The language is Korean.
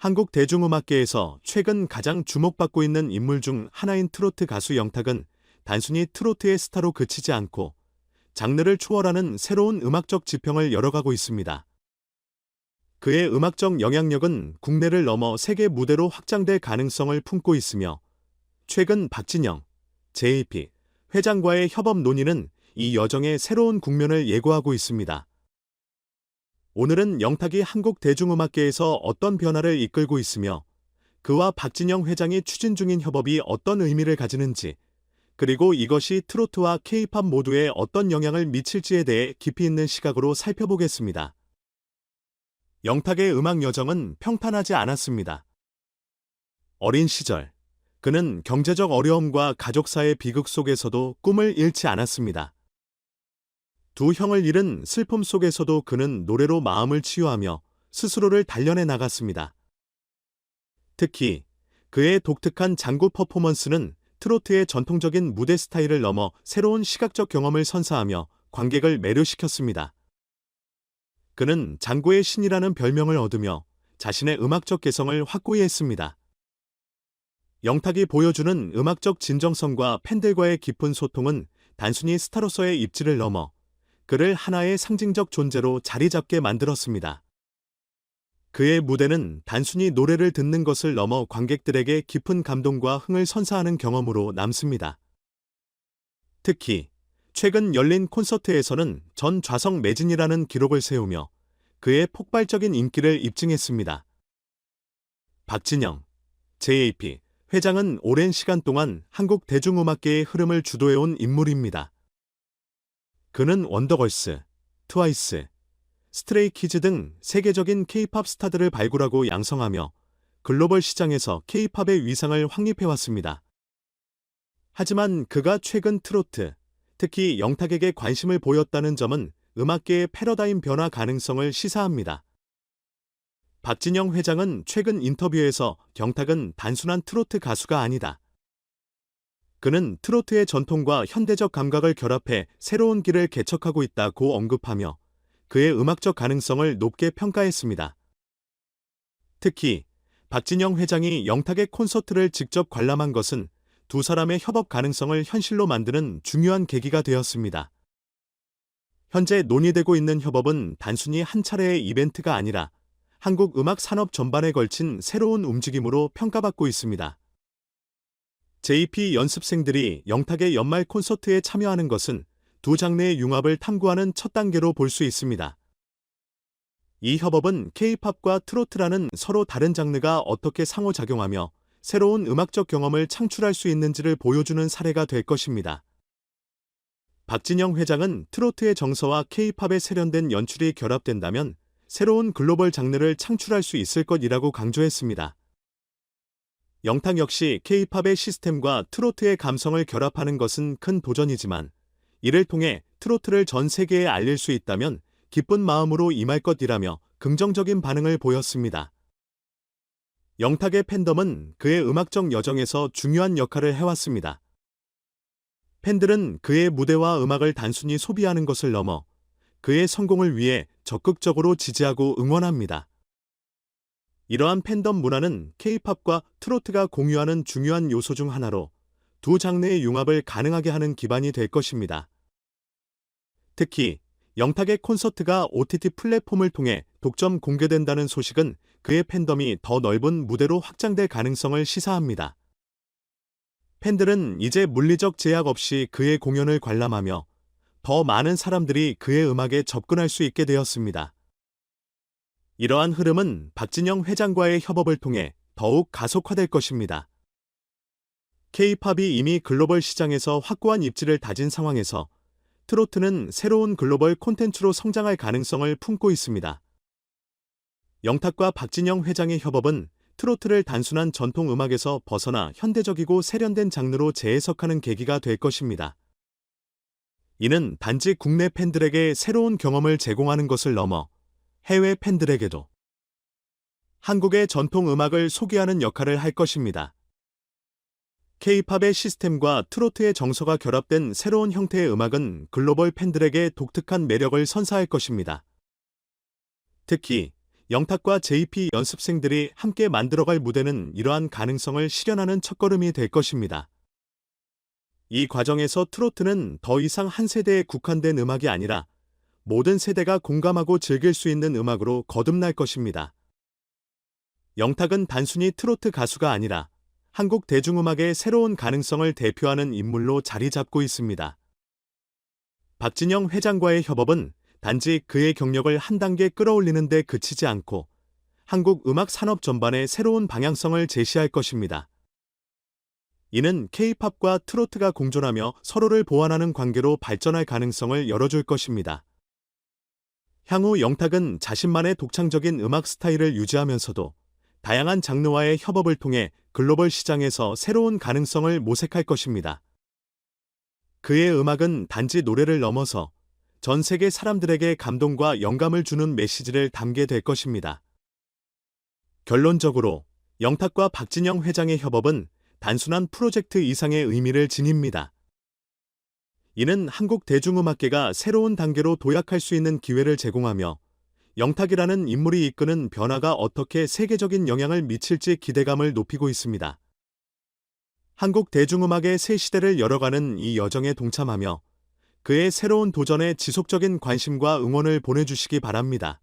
한국 대중음악계에서 최근 가장 주목받고 있는 인물 중 하나인 트로트 가수 영탁은 단순히 트로트의 스타로 그치지 않고 장르를 초월하는 새로운 음악적 지평을 열어가고 있습니다. 그의 음악적 영향력은 국내를 넘어 세계 무대로 확장될 가능성을 품고 있으며 최근 박진영, JP, 회장과의 협업 논의는 이 여정의 새로운 국면을 예고하고 있습니다. 오늘은 영탁이 한국 대중음악계에서 어떤 변화를 이끌고 있으며 그와 박진영 회장이 추진 중인 협업이 어떤 의미를 가지는지 그리고 이것이 트로트와 케이팝 모두에 어떤 영향을 미칠지에 대해 깊이 있는 시각으로 살펴보겠습니다. 영탁의 음악 여정은 평탄하지 않았습니다. 어린 시절, 그는 경제적 어려움과 가족사의 비극 속에서도 꿈을 잃지 않았습니다. 두 형을 잃은 슬픔 속에서도 그는 노래로 마음을 치유하며 스스로를 단련해 나갔습니다. 특히 그의 독특한 장구 퍼포먼스는 트로트의 전통적인 무대 스타일을 넘어 새로운 시각적 경험을 선사하며 관객을 매료시켰습니다. 그는 장구의 신이라는 별명을 얻으며 자신의 음악적 개성을 확고히 했습니다. 영탁이 보여주는 음악적 진정성과 팬들과의 깊은 소통은 단순히 스타로서의 입지를 넘어 그를 하나의 상징적 존재로 자리 잡게 만들었습니다. 그의 무대는 단순히 노래를 듣는 것을 넘어 관객들에게 깊은 감동과 흥을 선사하는 경험으로 남습니다. 특히 최근 열린 콘서트에서는 전 좌석 매진이라는 기록을 세우며 그의 폭발적인 인기를 입증했습니다. 박진영, JAP, 회장은 오랜 시간 동안 한국 대중음악계의 흐름을 주도해온 인물입니다. 그는 원더걸스, 트와이스, 스트레이키즈 등 세계적인 케이팝 스타들을 발굴하고 양성하며 글로벌 시장에서 케이팝의 위상을 확립해왔습니다. 하지만 그가 최근 트로트, 특히 영탁에게 관심을 보였다는 점은 음악계의 패러다임 변화 가능성을 시사합니다. 박진영 회장은 최근 인터뷰에서 영탁은 단순한 트로트 가수가 아니다. 그는 트로트의 전통과 현대적 감각을 결합해 새로운 길을 개척하고 있다고 언급하며 그의 음악적 가능성을 높게 평가했습니다. 특히 박진영 회장이 영탁의 콘서트를 직접 관람한 것은 두 사람의 협업 가능성을 현실로 만드는 중요한 계기가 되었습니다. 현재 논의되고 있는 협업은 단순히 한 차례의 이벤트가 아니라 한국 음악 산업 전반에 걸친 새로운 움직임으로 평가받고 있습니다. JP 연습생들이 영탁의 연말 콘서트에 참여하는 것은 두 장르의 융합을 탐구하는 첫 단계로 볼 수 있습니다. 이 협업은 K-팝과 트로트라는 서로 다른 장르가 어떻게 상호작용하며 새로운 음악적 경험을 창출할 수 있는지를 보여주는 사례가 될 것입니다. 박진영 회장은 트로트의 정서와 K-팝의 세련된 연출이 결합된다면 새로운 글로벌 장르를 창출할 수 있을 것이라고 강조했습니다. 영탁 역시 K-팝의 시스템과 트로트의 감성을 결합하는 것은 큰 도전이지만 이를 통해 트로트를 전 세계에 알릴 수 있다면 기쁜 마음으로 임할 것이라며 긍정적인 반응을 보였습니다. 영탁의 팬덤은 그의 음악적 여정에서 중요한 역할을 해왔습니다. 팬들은 그의 무대와 음악을 단순히 소비하는 것을 넘어 그의 성공을 위해 적극적으로 지지하고 응원합니다. 이러한 팬덤 문화는 K-팝과 트로트가 공유하는 중요한 요소 중 하나로 두 장르의 융합을 가능하게 하는 기반이 될 것입니다. 특히 영탁의 콘서트가 OTT 플랫폼을 통해 독점 공개된다는 소식은 그의 팬덤이 더 넓은 무대로 확장될 가능성을 시사합니다. 팬들은 이제 물리적 제약 없이 그의 공연을 관람하며 더 많은 사람들이 그의 음악에 접근할 수 있게 되었습니다. 이러한 흐름은 박진영 회장과의 협업을 통해 더욱 가속화될 것입니다. K-팝이 이미 글로벌 시장에서 확고한 입지를 다진 상황에서 트로트는 새로운 글로벌 콘텐츠로 성장할 가능성을 품고 있습니다. 영탁과 박진영 회장의 협업은 트로트를 단순한 전통 음악에서 벗어나 현대적이고 세련된 장르로 재해석하는 계기가 될 것입니다. 이는 단지 국내 팬들에게 새로운 경험을 제공하는 것을 넘어 해외 팬들에게도 한국의 전통 음악을 소개하는 역할을 할 것입니다. K-팝의 시스템과 트로트의 정서가 결합된 새로운 형태의 음악은 글로벌 팬들에게 독특한 매력을 선사할 것입니다. 특히 영탁과 JP 연습생들이 함께 만들어갈 무대는 이러한 가능성을 실현하는 첫걸음이 될 것입니다. 이 과정에서 트로트는 더 이상 한 세대에 국한된 음악이 아니라 모든 세대가 공감하고 즐길 수 있는 음악으로 거듭날 것입니다. 영탁은 단순히 트로트 가수가 아니라 한국 대중음악의 새로운 가능성을 대표하는 인물로 자리 잡고 있습니다. 박진영 회장과의 협업은 단지 그의 경력을 한 단계 끌어올리는 데 그치지 않고 한국 음악 산업 전반의 새로운 방향성을 제시할 것입니다. 이는 K-팝과 트로트가 공존하며 서로를 보완하는 관계로 발전할 가능성을 열어줄 것입니다. 향후 영탁은 자신만의 독창적인 음악 스타일을 유지하면서도 다양한 장르와의 협업을 통해 글로벌 시장에서 새로운 가능성을 모색할 것입니다. 그의 음악은 단지 노래를 넘어서 전 세계 사람들에게 감동과 영감을 주는 메시지를 담게 될 것입니다. 결론적으로 영탁과 박진영 회장의 협업은 단순한 프로젝트 이상의 의미를 지닙니다. 이는 한국 대중음악계가 새로운 단계로 도약할 수 있는 기회를 제공하며 영탁이라는 인물이 이끄는 변화가 어떻게 세계적인 영향을 미칠지 기대감을 높이고 있습니다. 한국 대중음악의 새 시대를 열어가는 이 여정에 동참하며 그의 새로운 도전에 지속적인 관심과 응원을 보내주시기 바랍니다.